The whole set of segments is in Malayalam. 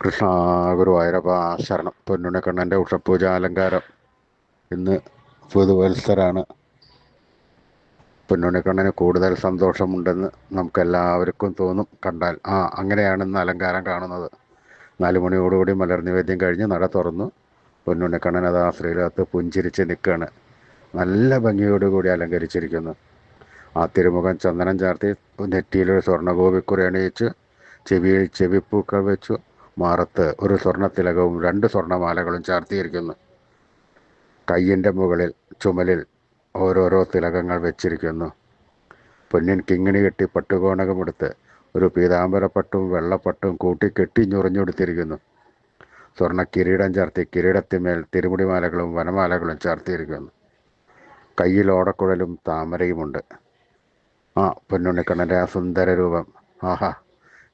കൃഷ്ണ ഗുരുവായൂരപ്പ ശരണം. പൊന്നുണിക്കണ്ണന്റെ ഉഷപൂജ അലങ്കാരം ഇന്ന് പുതുവത്സരാണ്. പൊന്നുണിക്കണ്ണന് കൂടുതൽ സന്തോഷമുണ്ടെന്ന് നമുക്കെല്ലാവർക്കും തോന്നും. കണ്ടാൽ ആ അങ്ങനെയാണ് ഇന്ന് അലങ്കാരം കാണുന്നത്. നാല് മണിയോടുകൂടി മലർ നിവേദ്യം കഴിഞ്ഞ് നട തുറന്നു. പൊന്നുണിക്കണ്ണൻ അത് ആ ശ്രീലകത്ത് പുഞ്ചിരിച്ച് നിൽക്കുകയാണ്. നല്ല ഭംഗിയോടുകൂടി അലങ്കരിച്ചിരിക്കുന്നു. ആ തിരുമുഖം ചന്ദനം ചാർത്തി നെറ്റിയിലൊരു സ്വർണഗോപിക്കുറി അണിയിച്ച് ചെവിയിൽ ചെവിപ്പൂക്കൾ വെച്ചു. മാറത്ത് ഒരു സ്വർണത്തിലകവും രണ്ട് സ്വർണമാലകളും ചാർത്തിയിരിക്കുന്നു. കയ്യിന്റെ മുകളിൽ ചുമലിൽ ഓരോരോ തിലകങ്ങൾ വെച്ചിരിക്കുന്നു. പൊന്നിൻ കിങ്ങിണി കെട്ടി പട്ടുകോണകമെടുത്ത് ഒരു പീതാംബരപ്പട്ടും വെള്ളപ്പട്ടും കൂട്ടി കെട്ടി ഞൊറിഞ്ഞെടുത്തിരിക്കുന്നു. സ്വർണ കിരീടം ചാർത്തി കിരീടത്തിന്മേൽ തിരുമുടിമാലകളും വനമാലകളും ചാർത്തിയിരിക്കുന്നു. കയ്യിൽ ഓടക്കുഴലും താമരയുമുണ്ട്. ആ പൊന്നുണ്ണിക്കണ്ണന്റെ ആ സുന്ദര രൂപം ആഹാ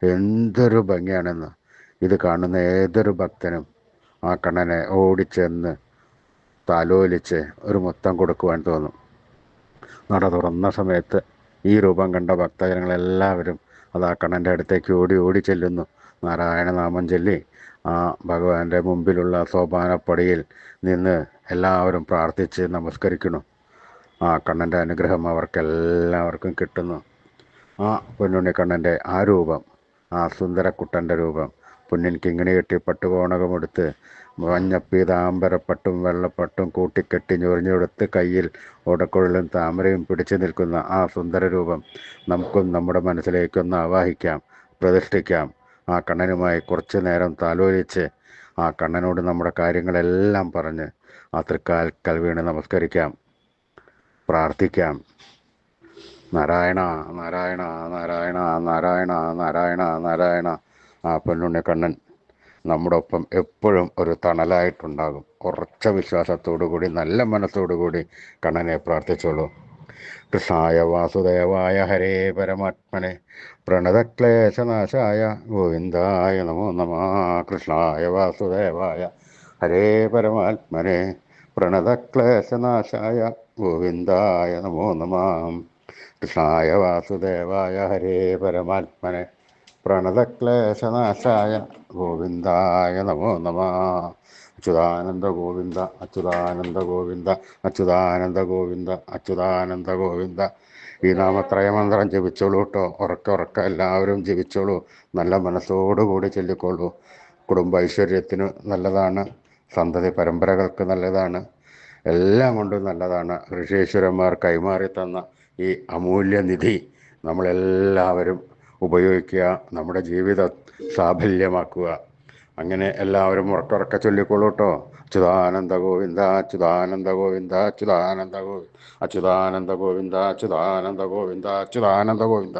എന്തൊരു ഭംഗിയാണെന്ന്. ഇത് കാണുന്ന ഏതൊരു ഭക്തനും ആ കണ്ണനെ ഓടിച്ചെന്ന് തലോലിച്ച് ഒരു മുത്തം കൊടുക്കുവാൻ തോന്നും. നട തുറന്ന സമയത്ത് ഈ രൂപം കണ്ട ഭക്തജനങ്ങളെല്ലാവരും അത് ആ കണ്ണന്റെ അടുത്തേക്ക് ഓടി ഓടി ചെല്ലുന്നു. നാരായണനാമം ചൊല്ലി ആ ഭഗവാന്റെ മുമ്പിലുള്ള സോപാനപ്പടിയിൽ നിന്ന് എല്ലാവരും പ്രാർത്ഥിച്ച് നമസ്കരിക്കുന്നു. ആ കണ്ണന്റെ അനുഗ്രഹം അവർക്കെല്ലാവർക്കും കിട്ടുന്നു. ആ പൊന്നുണ്ണി കണ്ണന്റെ ആ രൂപം ആ സുന്ദരക്കുട്ടന്റെ രൂപം പൊന്നിൻ കിങ്ങിണി കെട്ടി പട്ടുകോണകമെടുത്ത് മഞ്ഞപ്പീതാംബരപ്പട്ടും വെള്ളപ്പട്ടും കൂട്ടിക്കെട്ടി ഞൊറിഞ്ഞെടുത്ത് കയ്യിൽ ഓടക്കുഴലും താമരയും പിടിച്ചു നിൽക്കുന്ന ആ സുന്ദര രൂപം നമുക്കും നമ്മുടെ മനസ്സിലേക്കൊന്ന് ആവാഹിക്കാം പ്രതിഷ്ഠിക്കാം. ആ കണ്ണനുമായി കുറച്ചു നേരം താലോലിച്ച് ആ കണ്ണനോട് നമ്മുടെ കാര്യങ്ങളെല്ലാം പറഞ്ഞ് ആ തൃക്കാൽ കൽവീണ് നമസ്കരിക്കാം പ്രാർത്ഥിക്കാം. നാരായണ നാരായണ നാരായണ നാരായണ നാരായണ നാരായണ ആ കണ്ണൻ നമ്മുടെ ഒപ്പം എപ്പോഴും ഒരു തണലായിട്ടുണ്ടാകും. ഉറച്ച വിശ്വാസത്തോടു കൂടി നല്ല മനസ്സോടു കൂടി കണ്ണനെ പ്രാർത്ഥിച്ചോളൂ. കൃഷ്ണായ വാസുദേവായ ഹരേ പരമാത്മനെ പ്രണതക്ലേശനാശായ ഗോവിന്ദായ നമോ നമ കൃഷ്ണായ വാസുദേവായ ഹരേ പരമാത്മനെ പ്രണതക്ലേശനാശായ ഗോവിന്ദായ നമോ നമ കൃഷ്ണായ വാസുദേവായ ഹരേ പരമാത്മനെ. പ്രണതക്ലേശനാശായ ഗോവിന്ദായ നമോ നമ. അച്യുതാനന്ദ ഗോവിന്ദ അച്യുതാനന്ദ ഗോവിന്ദ അച്യുതാനന്ദ ഗോവിന്ദ അച്യുതാനന്ദ ഗോവിന്ദ. ഈ നാമത്രയമന്ത്രം ജപിച്ചോളൂ കേട്ടോ. ഉറക്ക ഉറക്ക എല്ലാവരും ജപിച്ചോളൂ. നല്ല മനസ്സോടുകൂടി ചൊല്ലിക്കോളൂ കുടുംബ ഐശ്വര്യത്തിന് നല്ലതാണ്. സന്തതി പരമ്പരകൾക്ക് നല്ലതാണ്. എല്ലാം കൊണ്ടും നല്ലതാണ്. ഋഷീശ്വരന്മാർ കൈമാറി തന്ന ഈ അമൂല്യനിധി നമ്മളെല്ലാവരും ഉപയോഗിക്കുക നമ്മുടെ ജീവിതം സാഫല്യമാക്കുക. അങ്ങനെ എല്ലാവരും ഉറക്കുറക്ക ചൊല്ലിക്കോളൂ കേട്ടോ. അച്യുതാനന്ദ ഗോവിന്ദ അച്യുതാനന്ദ ഗോവിന്ദ അച്യുതാനന്ദ ഗോവിന്ദ അച്യുതാനന്ദ ഗോവിന്ദ അച്യുതാനന്ദ ഗോവിന്ദ അച്യുതാനന്ദ ഗോവിന്ദ.